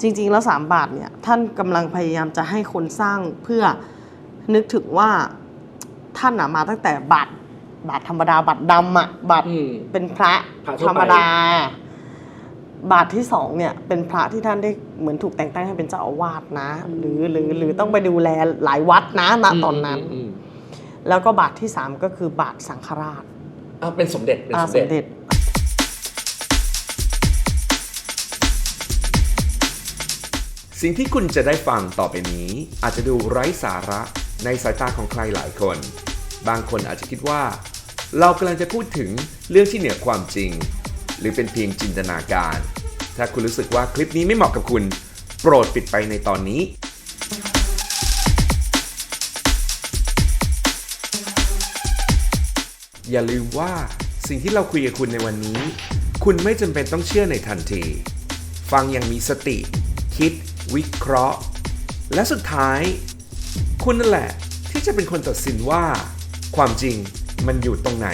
จริง ๆ แล้วสามบาทเนี่ยท่านกำลังพยายามจะให้คนสร้างเพื่อนึกถึงว่าท่านอะมาตั้งแต่บาทบาทธรรมดาบาทดำอะบาทอืมเป็นพระพระทั่วไปธรรมดา บาทที่สองเนี่ย เป็นพระที่ท่านได้เหมือนถูกแต่งตั้งให้เป็นเจ้าอาวาสนะ หรือหรือหรือต้องไปดูแลหลายวัดนะณตอนนั้นมมแล้วก็บาทที่สามก็คือบาทสังฆราชอ่าเป็นสมเด็จเป็นอาสมสเด็มจ สิ่งที่คุณจะได้ฟังต่อไปนี้ อาจจะดูไร้สาระในสายตาของใครหลายคน บางคนอาจจะคิดว่า เรากำลังจะพูดถึงเรื่องที่เหนือความจริง หรือเป็นเพียงจินตนาการ ถ้าคุณรู้สึกว่าคลิปนี้ไม่เหมาะกับคุณ โปรดปิดไปในตอนนี้ อย่าลืมว่าสิ่งที่เราคุยกับคุณในวันนี้ คุณไม่จำเป็นต้องเชื่อในทันที ฟังอย่างมีสติ คิด วิเคราะห์ และสุดท้าย คุณนั่นแหละที่จะเป็นคนตัดสินว่า ความจริงมันอยู่ตรงไหน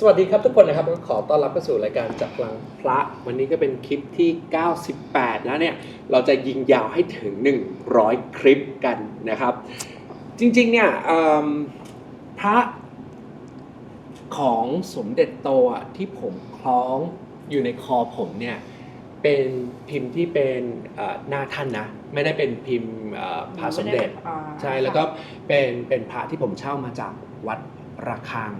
สวัสดีครับทุกคนนะครับก็ขอต้อนรับเข้าสู่รายการจับพลังพระ วันนี้ก็เป็นคลิปที่ 98 แล้วเนี่ย เราจะยิงยาวให้ถึง 100 คลิปกันนะครับ จริงๆเนี่ยเอิ่มพระของสมเด็จโตอะที่ผมคล้องอยู่ในคอผมเนี่ยเป็นพิมพ์ที่เป็นเอ่อหน้าท่านนะไม่ได้เป็นพิมพ์เอ่อพระสมเด็จอ่าใช่แล้วก็เป็นเป็นพระที่ผมเช่ามาจากวัดระฆัง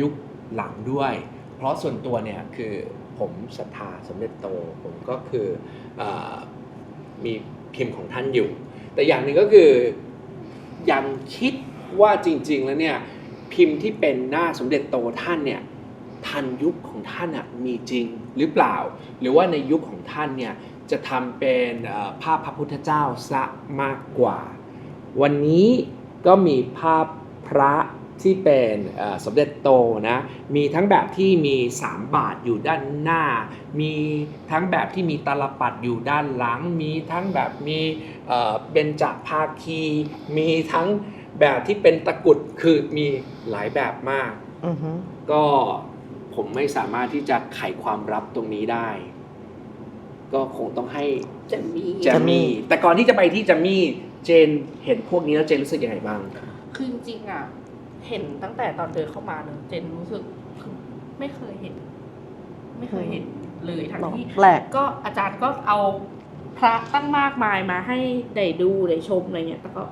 ยุคหลังด้วย เพราะส่วนตัวเนี่ยคือผมศรัทธาสมเด็จโตผมก็คือเออมีพิมพ์ของท่านอยู่ แต่อย่างหนึ่งก็คือ ยังคิดว่าจริง ๆ แล้วเนี่ยพิมพ์ที่เป็นหน้าสมเด็จโตท่านเนี่ยทันยุคของท่านมีจริงหรือเปล่า หรือว่าในยุคของท่านเนี่ยจะทำเป็นภาพพระพุทธเจ้าซะมากกว่า วันนี้ก็มีภาพพระ ที่เป็นเอ่อสมเด็จโตนะมีทั้งแบบที่มี 3 บาทอยู่ด้านหน้า มีทั้งแบบที่มีตาลปัดอยู่ด้านหลัง มีทั้งแบบมีเอ่อเบญจภาคี มีทั้งแบบที่เป็นตะกรุดคือมีหลายแบบมากอือฮึก็ผมไม่สามารถที่จะไขความลับตรงนี้ได้ ก็คงต้องให้จะมีแจมมี่แต่ก่อนที่จะไปที่แจมมี่เจนเห็นพวกนี้แล้วเจนรู้สึกยังไงบ้างคือจริงๆอะ เห็นตั้งแต่ตอนเดินเข้ามาเลยเจนรู้สึกคือไม่เคยเห็น ไม่เคยเห็นเลยทั้งที่แปลกก็อาจารย์ก็เอาพระตั้งมากมายมาให้ได้ดูได้ชมอะไรเงี้ยแต่ก็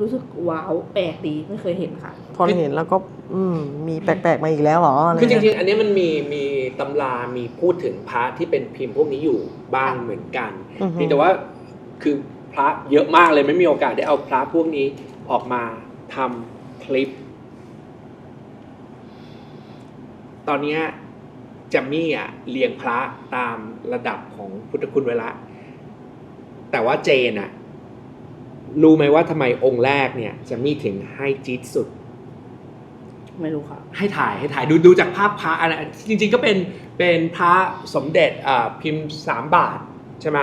รู้สึกว้าวแปลกดีไม่เคยเห็นค่ะ พอเห็นแล้วก็ อืม มีแปลกๆมาอีกแล้วเหรออะไรคือจเงี้ยริงๆ อันนี้มันมีมีตำรามีพูดถึงพระที่เป็นพิมพ์พวกนี้อยู่บ้างเหมือนกันอือฮึเพียงแต่ว่าคือพระเยอะมากเลยไม่มีโอกาสได้เอาพระพวกนี้ออกมาทำ คลิป ตอนเนี้ยแจัมมี่อะเรียงพระตามระดับของพุทธคุณไว้ละ แต่ว่าเจนอะรู้ไหมว่าทำไมองค์แรกเนี่ยแจัมมี่ถึงให้จี๊ดสุด ไม่รู้ค่ะ ให้ถ่ายให้ถ่ายดูดูจากภาพพระอันนั้นจริง ๆ ก็เป็นเป็นพระสมเด็จอ่าพิมพ์สามบาทใช่ไหม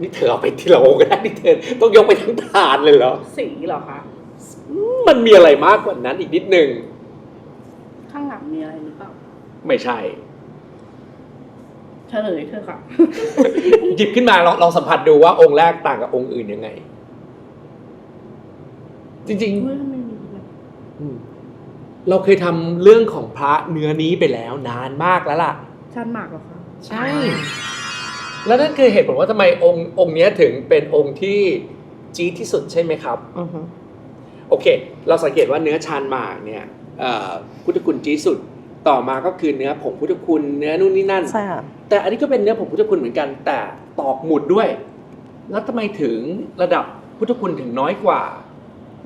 นี่เธอเอาไปที่เราก็ได้นี่เธอต้องยกไปทั้งถาดเลยเหรอ สีเหรอคะอืมมันมีอะไรมากกว่านั้นอีกนิดนึง ข้างหลังมีอะไรหรือเปล่าไม่ใช่ เฉลยเถอะค่ะ หยิบขึ้นมาลองลองสัมผัสดูว่าองค์แรกต่างกับองค์อื่นยังไง จริง ๆเฮ้ยทำไมมีแบบอืมเราเคยทำเรื่องของพระเนื้อนี้ไปแล้วนานมากแล้วล่ะ ชั้นหมากเหรอคะ ใช่ แล้วนั่นคือเหตุผลว่าทำไมองค์องค์เนี้ยถึงเป็นองค์ที่จี๊ดที่สุดใช่ไหมครับอือฮึโอเค เราสังเกตว่าเนื้อชานหมากเนี่ยเอ่อพุทธคุณจี๊ดสุดต่อมาก็คือเนื้อผงพุทธคุณ เนื้อนู่นนี่นั่นใช่ค่ะแต่อันนี้ก็เป็นเนื้อผงพุทธคุณเหมือนกัน แต่ตอกหมุดด้วย แล้วทำไมถึงระดับพุทธคุณถึงน้อยกว่า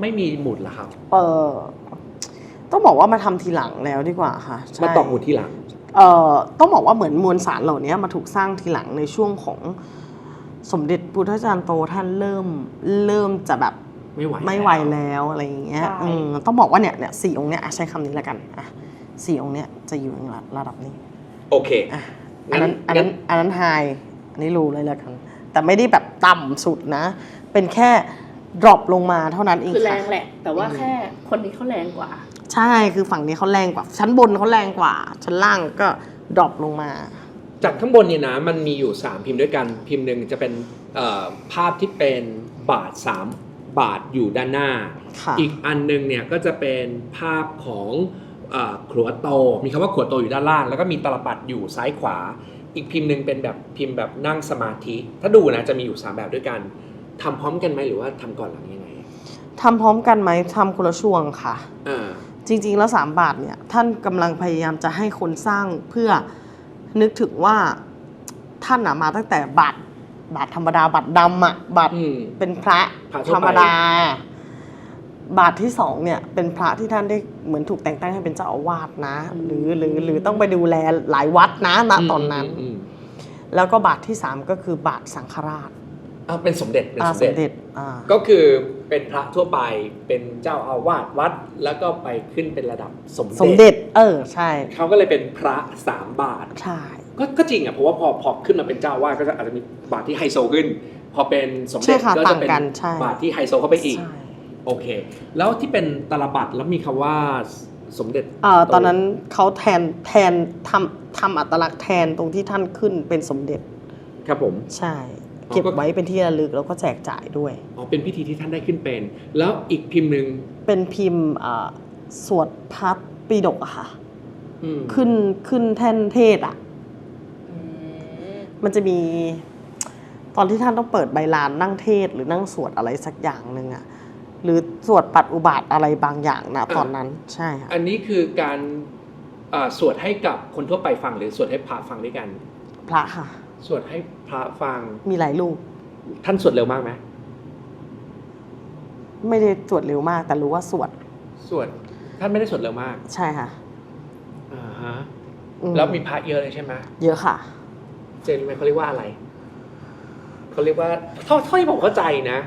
ไม่มีหมุดล่ะครับ เออต้องบอกว่ามาทำทีหลังแล้วดีกว่าค่ะใช่มาตอกหมุดที่หลังเอ่อ ต้องบอกว่าเหมือนมวลสารเหล่านี้มาถูกสร้างทีหลังในช่วงของสมเด็จพุทธจารย์โตท่านเริ่มเริ่มจะแบบไม่ไหวไม่ไหวแล้วอะไรอย่างเงี้ยใช่อืมต้องบอกว่าเนี่ยเนี่ยสี่องค์เนี้ยอะใช้คำนี้แล้วกันอะสี่องค์เนี้ยจะอยู่ในระดับนี้ โอเคอะอันนั้นอันนั้นอันนั้นไฮอันนี้รูเลยแล้วกัน แต่ไม่ได้แบบต่ำสุดนะ เป็นแค่ดรอปลงมาเท่านั้นเองคือแรค่ะงแหละ แต่ว่าแค่คนนี้เขาแรงกว่า ใช่คือฝั่งนี้เขาแรงกว่า ชั้นบนเขาแรงกว่า ชั้นล่างก็ดรอปลงมา จากข้างบนเนี่ยนะมันมีอยู่ 3 พิมพ์ด้วยกันพิมพ์หนึ่งจะเป็นเอ่อภาพที่เป็นบาท 3 บาทอยู่ด้านหน้าค่ะอีกอันหนึงเนี่ยก็จะเป็นภาพของเอ่อขวดโต มีคำว่าขวดโตอยู่ด้านล่าง แล้วก็มีตลปัดอยู่ซ้ายขวา อีกพิมพ์หนึ่งเป็นแบบพิมพ์แบบนั่งสมาธิ ถ้าดูนะจะมีอยู่ 3 แบบด้วยกันทำพร้อมกันไหมหรือว่าทำก่อนหลังยังไงทำพร้อมกันไหมทำคนละช่วงค่ะอ่า จริงๆ แล้ว 3 บาทเนี่ยท่านกำลังพยายามจะให้คนสร้างเพื่อนึกถึงว่าท่านอะมาตั้งแต่บาทบาทธรรมดาบาทดำอะบาทอืมเป็นพระพระทั่วไปธรรมดา บาทที่สองเนี่ย เป็นพระที่ท่านได้เหมือนถูกแต่งตั้งให้เป็นเจ้าอาวาสนะ หรือหรือหรือต้องไปดูแลหลายวัดนะณตอนนั้นมมแล้วก็บาทที่สามก็คือบาทสังฆราชอ่าเป็นสมเด็จเป็นอ่าสมสมเด็เด็จจอ่าก็คือ เป็นพระทั่วไปเป็นเจ้าอาวาสวัด แล้วก็ไปขึ้นเป็นระดับสมสมเด็จ เออใช่ เขาก็เลยเป็นพระสามบาทใช่ ก็ก็จริงอะเพราะว่าพอพอขึ้นมาเป็นเจ้าอาวาสก็จะอาจจะมีบาทที่ไฮโซขึ้น พอเป็นสมใช่เด็จค่ะก็ต่าจะงเป็นกันใช่ บาทที่ไฮโซเข้าไปอีก ใช่โอเค แล้วที่เป็นตลบัตแล้วมีคำว่าสมเด็จเอ่อตอนนั้นเขาแทนแทนทำทำอัตลักษณ์แทนตรงที่ท่านขึ้นเป็นสมเด็จ ครับผม ใช่อ๋อ เก็บก็ไว้เป็นที่ระลึกแล้วก็แจกจ่ายด้วยอ๋อเป็นพิธีที่ท่านได้ขึ้นเป็น แล้วอีกพิมพ์หนึ่งเป็นพิมพ์เอ่อสวดพัดปีดกอะค่ะอืมขึ้นขึ้นแท่นเทศอะมันจะมีตอนที่ท่านต้องเปิดใบลานนั่งเทศหรือนั่งสวดอะไรสักอย่างหนึ่งอะหรือสวดปัดอุบาทอะไรบางอย่างนะตอนนั้นใช่ค่ะอันนี้คือการอ่าสวดให้กับคนทั่วไปฟังหรือสวดให้พระฟังด้วยกัน พระค่ะ สวดให้พระฟัง มีหลายรูป ท่านสวดเร็วมากไหมไม่ได้สวดเร็วมาก แต่รู้ว่าสวดสวดท่านไม่ได้สวดเร็วมากใช่ค่ะอ่าฮะอืแล้วมีพระเยอะเลยใช่ไหมเยอะค่ะ เจนรู้ไหมเขาเรียกว่าอะไรเขาเรียกว่าเท่าเท่าที่ผมเข้าใจนะ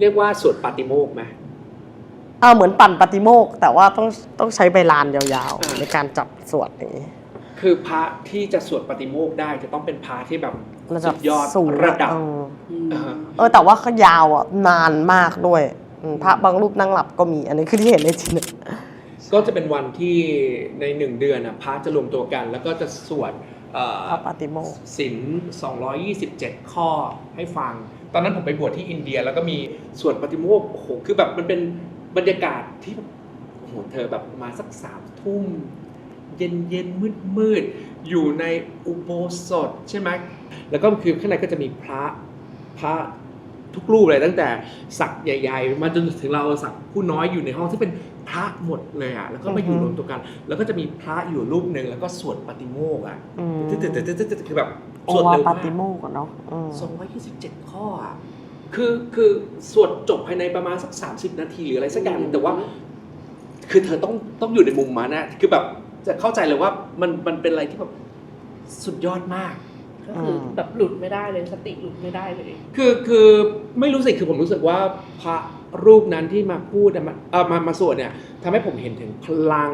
เรียกว่าสวดปาติโมกข์ไหม เอาเหมือนปั่นปฏิโมกข์แต่ว่าต้องต้องใช้ใบลานยาวอ่า ๆ ในการจับสวดอย่างนี้ คือพระที่จะสวดปาติโมกข์ได้จะต้องเป็นพระที่แบบระสุดับดยอดสูงระดับ เอออ่าฮะเออ แต่ว่าเขายาวอะนานมากด้วยอืมพระบางรูปนั่งหลับก็มี อันนี้คือที่เห็นในจริงก็จะเป็นวันที่ในหนึ่งเดือนนะพระจะรวมตัวกัน แล้วก็จะสวดเอ่อพระปฏิโมกข์ศิล227 ข้อให้ฟัง ตอนนั้นผมไปบวชที่อินเดีย แล้วก็มีสวดปฏิโมกข์โอ้โหคือแบบมันเป็นบรรยากาศที่แบบโอ้โหเธอแบบมาสักสามทุ่ม เย็นเย็นมืดมืดๆอยู่ในอุโบสถใช่ไหมแล้วก็คือข้างในก็จะมีพระพระทุกรูปเลยตั้งแต่สักใหญ่ ๆ มาจนถึงเราสักผู้น้อยอยู่ในห้องที่เป็นพระหมดเลยอะแล้วก็มาอยู่รวมตัวกัน แล้วก็จะมีพระอยู่รูปหนึ่งแล้วก็สวดปฏิโมกข์อะอืมตึ๊ดๆๆๆคือแบบโอสวดวาเร็วปมากฏิโมกข์อะเนาะอืม227ข้ออะคือคือสวดจบภายในประมาณสัก30นาทีหรืออะไรสักอย่างหนึ่งแต่ว่า คือเธอต้องต้องอยู่ในมุมมันนะคือแบบ จะเข้าใจเลยว่ามันมันเป็นอะไรที่แบบสุดยอดมาก ก็คือแบบหลุดไม่ได้เลยสติหลุดไม่ได้เลย คือคือไม่รู้สิคือผมรู้สึกว่าพระรูปนั้นที่มาพูดอะมาเออมามาสวดเนี่ยทำให้ผมเห็นถึงพลัง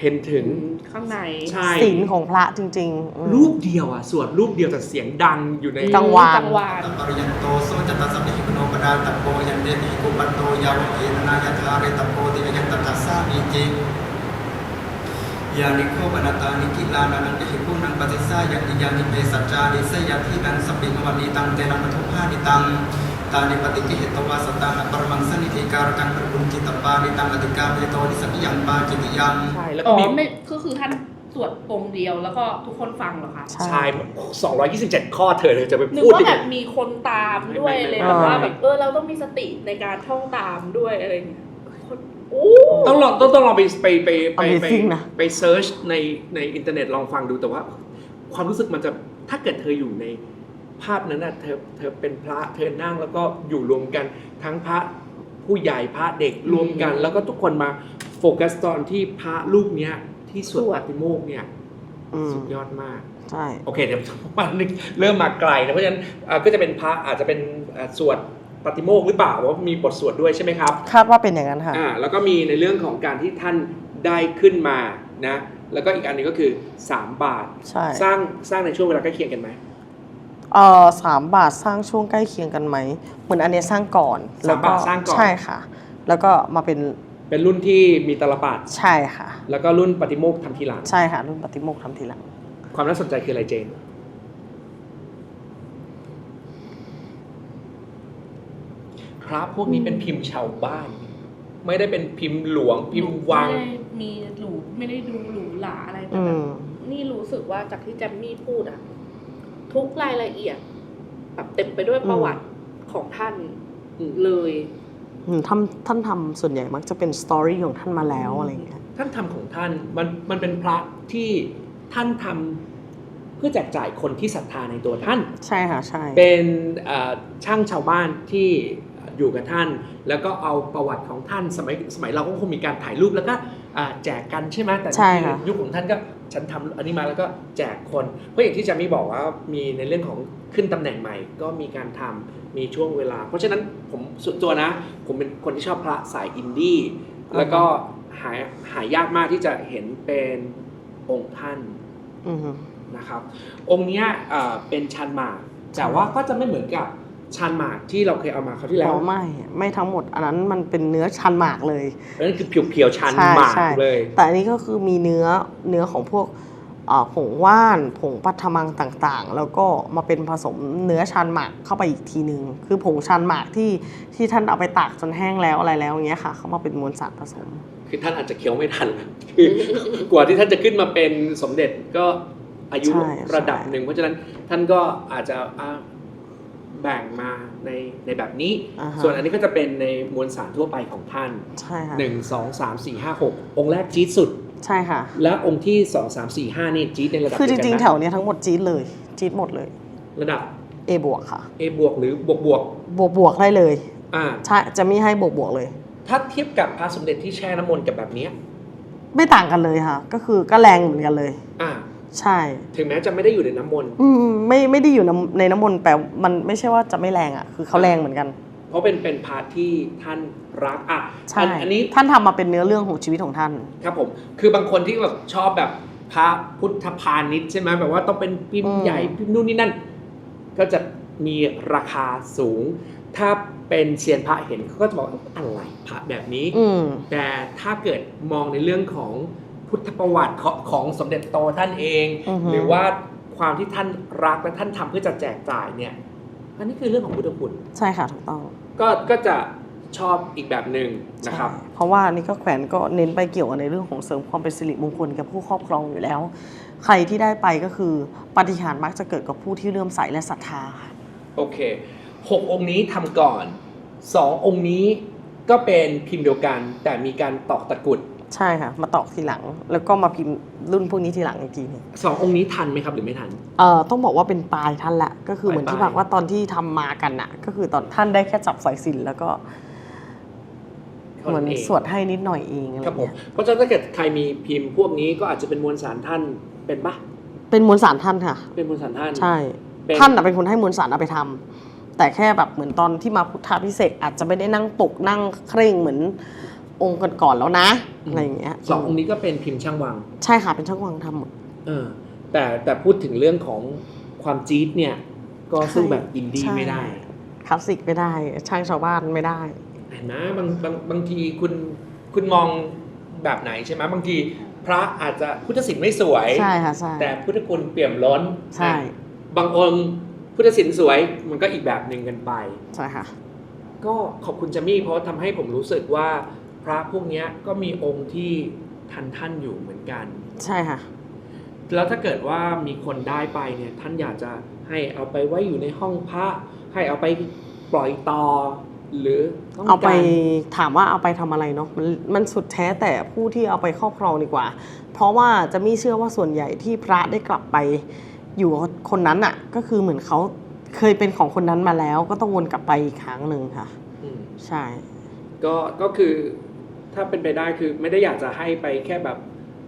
เห็นถึงข้างใน ใช่ศีลของพระจริงๆอืม รูปเดียวอะสวดรูปเดียวแต่เสียงดังอยู่ใน กังวาน กังวานปริยันโตโซจัตตสัมมิหิปโนปดาตโปยันเดติกุปัตโตยาวเอนนายทาเรตโปติยันตัสสามีจิ ยานิโคปนาตานิกิลานานันติหิปุนังปฏิสายันติยานิเปสัจจานิสยทินันสปิงวันนิตังเตนังปทุภานิตังตานิปฏิกิเหตวาสตานะปรมังสนิธิการกังปรุญจิตปานิตังอติกาเมโตนิสัพยังปาจิติยังใช่แล้วอ๋ก็อมีไม่ก็คือท่านสวดองค์เดียวแล้วก็ทุกคนฟังเหรอคะใช่ ชาย227 ข้อเธอเธอจะไปนึกพูดว่าที่แบบมีคนตามด้วยไม่ไม่เลยไม่แบบว่าไม่แบบเออเราต้องมีสติในการท่องตามด้วยอะไรอย่างเงี้ยคนโอ้ ต้องลองต้องต้องลองไปไปไปไปไป Amazing นะ ไปเซิร์ชในในอินเทอร์เน็ตลองฟังดูแต่ว่า ความรู้สึกมันจะถ้าเกิดเธออยู่ในภาพนั้นน่ะเธอเธอเป็นพระเธอนั่งแล้วก็อยู่รวมกันทั้งพระผู้ใหญ่พระเด็กรวมกัน แล้วก็ทุกคนมาโฟกัสตอนที่พระรูปเนี้ยที่สวดปาติโมกข์เนี่ยอืมสุดยอดมาก ใช่ โอเคเดี๋ยวมันนึกเริ่มมาไกลนะเพราะฉะนั้นเอ่อก็จะเป็นพระอาจจะเป็นเอ่อสวด ปาติโมกข์หรือเปล่าว่ามีบทสวดด้วยใช่ไหมครับคาดว่าเป็นอย่างนั้นค่ะ อ่าแล้วก็มีในเรื่องของการที่ท่านได้ขึ้นมานะแล้วก็อีกอันหนึงก็คือ 3 บาท ใช่สร้างสร้างในช่วงเวลาใกล้เคียงกันไหม เออสามบาทสร้างช่วงใกล้เคียงกันไหม เหมือนอันเนี้ยสร้างก่อนสามบาทสร้างก่อน ใช่ค่ะ แล้วก็มาเป็นเป็นรุ่นที่มีตลปัดใช่ค่ะ แล้วก็รุ่นปฏิโมกข์ทำทีหลัง ใช่ค่ะรุ่นปฏิโมกข์ทำทีหลัง ความน่าสนใจคืออะไรเจน ระพวกนี้เป็นพิมพ์ชาวบ้าน ไม่ได้เป็นพิมพ์หลวงพิมพ์วัง ไม่ได้มีหรูไม่ได้ดูหรูหราอะไรแต่อืแบบม นี่รู้สึกว่าจากที่แจมมี่พูดอะทุกรายละเอียดแบบเต็มไปด้วยประวัติของท่านอืม เลย อืมท่านท่านทำส่วนใหญ่มักจะเป็นสตอรี่ของท่านมาแล้วอะไรอย่างเงี้ย ท่านทำของท่านมันมันเป็นพระที่ท่านทำเพื่อแจกจ่ายคนที่ศรัทธาในตัวท่าน ใช่ค่ะ ใช่ เป็นเอ่อช่างชาวบ้านที่ อยู่กับท่าน แล้วก็เอาประวัติของท่านสมัยสมัยเราก็คงมีการถ่ายรูปแล้วก็อ่าแจกกันใช่ไหมแต่ใช่ค่ะยุคของท่านก็ฉันทำอันนี้มาแล้วก็แจกคนเพราะอย่างที่จามีบอกว่ามีในเรื่องของขึ้นตำแหน่งใหม่ ก็มีการทำมีช่วงเวลา เพราะฉะนั้นผมส่วนตัวนะ ผมเป็นคนที่ชอบพระสายอินดี้แล้วก็หายหายากมากที่จะเห็นเป็นองค์ท่านอืมนะครับ องค์เนี้ยเอ่อเป็นชันหมากแต่ว่าก็จะไม่เหมือนกับ ชันหมากที่เราเคยเอามาคราวที่แล้อ๋วอไม่ไม่ทั้งหมด อันนั้นมันเป็นเนื้อชันหมากเลยนั่นคือเพียวๆชันใช่หมากใช่ เลยแต่อันนี้ก็คือมีเนื้อเนื้อของพวกเอ่อผงว่านผงปัทมังต่างๆ แล้วก็มาเป็นผสมเนื้อชันหมากเข้าไปอีกทีหนึ่งคือผงชันหมากที่ที่ท่านเอาไปตากจนแห้งแล้วอะไรแล้วอย่างเงี้ยค่ะเข้ามาเป็นมวลสารผสม คือท่านอาจจะเคี้ยวไม่ทันคือกว่าที่ท่านจะขึ้นมาเป็นสมเด็จก็อายุใช่ ระดับใช่หนึ่งเพราะฉะนั้นท่านก็อาจจะอ่า แบ่งมาในในแบบนี้ อ่าฮะ ส่วนอันนี้ก็จะเป็นในมวลสารทั่วไปของท่าน ใช่ค่ะ 1 2 3 4 5 6 องค์แรกจี๊ดสุด ใช่ค่ะ และองค์ที่ 2 3 4 5นี่จี๊ดในระดับคือจเดียวกันริงๆ นะแถวเนี้ยทั้งหมดจี๊ดเลย จี๊ดหมดเลย ระดับ A บวกค่ะ A บวกหรือบวกบวกบวกบวกได้เลยอ่า ใช่ จะไม่ให้บวกบวกเลย ถ้าเทียบกับพระสมเด็จที่แช่น้ำมนต์กับแบบเนี้ยไม่ต่างกันเลยค่ะ ก็คือก็แรงเหมือนกันเลย อ่า ใช่ ถึงแม้จะไม่ได้อยู่ในน้ำมนต์อืมไม่ไม่ได้อยู่ในในน้ำมนต์แต่มันไม่ใช่ว่าจะไม่แรงอะ คือเขาแรงเหมือนกัน เพราะเป็นเป็นพาร์ทที่ท่านรักอะใช่อันอันนี้ท่านทำมาเป็นเนื้อเรื่องของชีวิตของท่าน ครับผม คือบางคนที่แบบชอบแบบพระพุทธพาณิชย์ใช่ไหมแบบว่าต้องเป็นพิมอืพ์มใหญ่พิมพ์นู่นนี่นั่น ก็จะมีราคาสูง ถ้าเป็นเซียนพระเห็นเขาก็จะบอกว่าอะไรพระแบบนี้อืมแต่ถ้าเกิดมองในเรื่องของ พุทธประวัติของของสมเด็จโตท่านเอง อือฮึ หรือว่าความที่ท่านรักและท่านทำเพื่อจะแจกจ่ายเนี่ยอันนี้คือเรื่องของพุทธคุณใช่ค่ะถูกต้องก็ก็จะชอบอีกแบบหนึ่งนะครับ ใช่เพราะว่านี่ก็แขวนก็เน้นไปเกี่ยวกับในเรื่องของเสริมความเป็นสิริมงคลกับผู้ครอบครองอยู่แล้ว ใครที่ได้ไปก็คือปาฏิหาริย์มักจะเกิดกับผู้ที่เลื่อมใสและศรัทธาค่ะ โอเคหกองค์นี้ทำก่อนสององค์นี้ก็เป็นพิมพ์เดียวกัน แต่มีการตอกตะกรุด ใช่ค่ะ มาตอกทีหลัง แล้วก็มาพิมพ์รุ่นพวกนี้ทีหลังอีกทีหนึงสององค์นี้ทันไหมครับหรือไม่ทัน เอ่อต้องบอกว่าเป็นปลายท่านละก็คือเหมือนที่ปลายๆบอกว่าตอนที่ทำมากันน่ะ ก็คือตอนท่านได้แค่จับสายสิญจนแล้วก็เหมือนท่าเองสวดให้นิดหน่อยเองอะไรครับผมเงี้ยเพราะฉะนั้นถ้าเกิดใครมีพิมพ์พวกนี้ก็อาจจะเป็นมวลสารท่านเป็นปะเป็นมวลสารท่านค่ะ เป็นมวลสารท่านใช่ เป็นท่านน่ะเป็นคนให้มวลสารเอาไปทำแต่แค่แบบเหมือนตอนที่มาพุทธาพิเศษกอาจจะไม่ได้นั่งปกนั่งเคร่งเหมือน องค์ก่อนๆแล้วนะอะไรอย่างเงี้ยสององค์นี้ก็เป็นพิมพ์ช่างวัง ใช่ค่ะเป็นช่างวังทำหมดเออแต่แต่พูดถึงเรื่องของความจี๊ดเนี่ย ก็สู้แบบอินดี้ใช่ไม่ได้คลาสสิกไม่ได้ ช่างชาวบ้านไม่ได้เห็นไหมบางบางบางทีคุณคุณมองแบบไหนใช่ไหมบางทีพระอาจจะพุทธศิลป์ไม่สวยใช่ค่ะใช่แต่พุทธคุณเปี่ยมล้นใช่อะบางองค์พุทธศิลป์สวยมันก็อีกแบบหนึ่งกันไปใช่ค่ะก็ขอบคุณจามี่เพราะทำให้ผมรู้สึกว่า พระพวกเนี้ยก็มีองค์ที่ทันท่านอยู่เหมือนกัน ใช่ค่ะ แล้วถ้าเกิดว่ามีคนได้ไปเนี่ยท่านอยากจะให้เอาไปไว้อยู่ในห้องพระ ให้เอาไปปล่อยต่อหรือต้องเอาไปการถามว่าเอาไปทำอะไรเนาะมันมันสุดแท้แต่ผู้ที่เอาไปครอบครองดีกว่า เพราะว่าจะมีเชื่อว่าส่วนใหญ่ที่พระได้กลับไปอยู่กับคนนั้นอะก็คือเหมือนเขาเคยเป็นของคนนั้นมาแล้ว ก็ต้องวนกลับไปอีกครั้งหนึ่งค่ะอืมใช่ ก็ก็คือ ถ้าเป็นไปได้คือไม่ได้อยากจะให้ไปแค่แบบ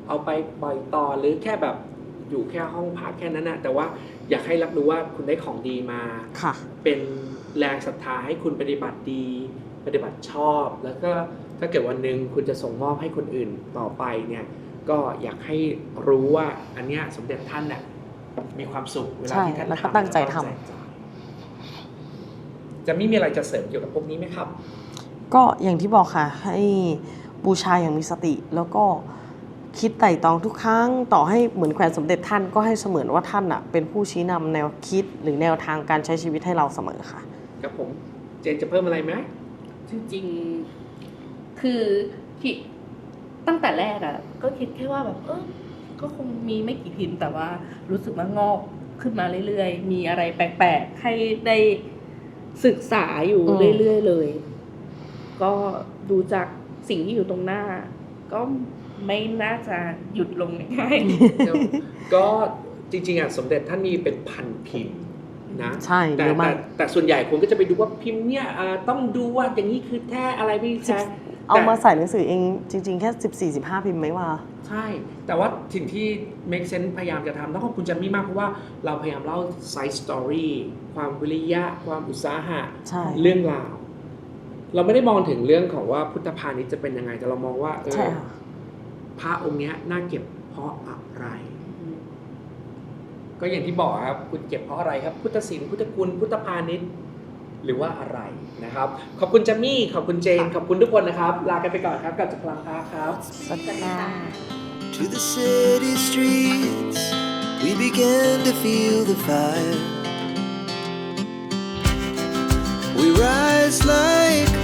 เอาไปปล่อยต่อหรือแค่แบบอยู่แค่ห้องพักแค่นั้นนะแต่ว่าอยากให้รับรู้ว่าคุณได้ของดีมาค่ะเป็นแรงศรัทธาให้คุณปฏิบัติดี ปฏิบัติชอบ แล้วก็ถ้าเกิดวันหนึ่งคุณจะส่งมอบให้คนอื่นต่อไปเนี่ยก็อยากให้รู้ว่าอันเนี้ยสมเด็จท่านเนี่ยมีความสุขเวลาใช่ที่ท่านแล้วก็ทำตั้งใจทำแล้วก็จะไม่มีอะไรจะเสริมเกี่ยวกับพวกนี้ไหมครับ ก็อย่างที่บอกค่ะ ให้บูชาอย่างมีสติ แล้วก็คิดไต่ตองทุกครั้ง ต่อให้เหมือนแขวนสมเด็จท่านก็ให้เสมือนว่าท่านอะเป็นผู้ชี้นำแนวคิดหรือแนวทางการใช้ชีวิตให้เราเสมอค่ะ ครับผมเจนจะเพิ่มอะไรไหมจริงๆคือคิดตั้งแต่แรกอะก็คิดแค่ว่าแบบเออก็คงมีไม่กี่พิมพ์ แต่ว่ารู้สึกว่างอกขึ้นมาเรื่อยๆ มีอะไรแปลกๆ ให้ได้ศึกษาอยู่อืมเรื่อยๆเลย ก็ดูจากสิ่งที่อยู่ตรงหน้า ก็ไม่น่าจะหยุดลงง่ายๆก็จริงๆอะสมเด็จท่านมีเป็นพันพิมพ์นะใช่แต่เยอะมาแต่กแต่ส่วนใหญ่คนก็จะไปดูว่าพิมพ์เนี่ยอ่าต้องดูว่าอย่างนี้คือแท้อะไรไม่แท้เอามาแต่ใส่หนังสือเองจริง ๆ แค่ 14 15 พิมพ์ไหมว่าใช่ แต่ว่าสิ่งที่ make sense พยายามจะทำต้องขอบคุณจัมมี่มากเพราะว่าเราพยายามเล่า side story ความวิริยะ ความอุตสาหะใช่เรื่องราว เราไม่ได้มองถึงเรื่องของว่าพุทธพาณิชย์จะเป็นยังไง แต่เรามองว่าเออใช่ค่ะ พระองค์เนี้ยน่าเก็บเพราะอะไร ก็อย่างที่บอกครับ คุณเก็บเพราะอะไรครับ พุทธศิลป์พุทธคุณพุทธพาณิชย์หรือว่าอะไรนะครับ ขอบคุณจัมมี่ขอบคุณเจนขอบคุณทุกคนนะครับ ลากันไปก่อนครับกับจักรพรรดิพระครับ สวัสดีค่ะ To the city streets, we began to feel the fire. We rise like